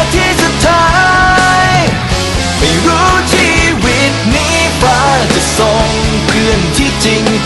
ี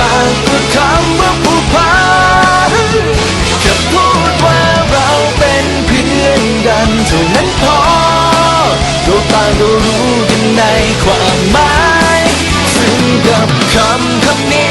มากกว่คำว่าผูกพันจะพูดว่าเราเป็นเพื่อนกันเท่นั้นพอเราตางก็รู้กันในความหมาย ซึ่งกับคำคำนี้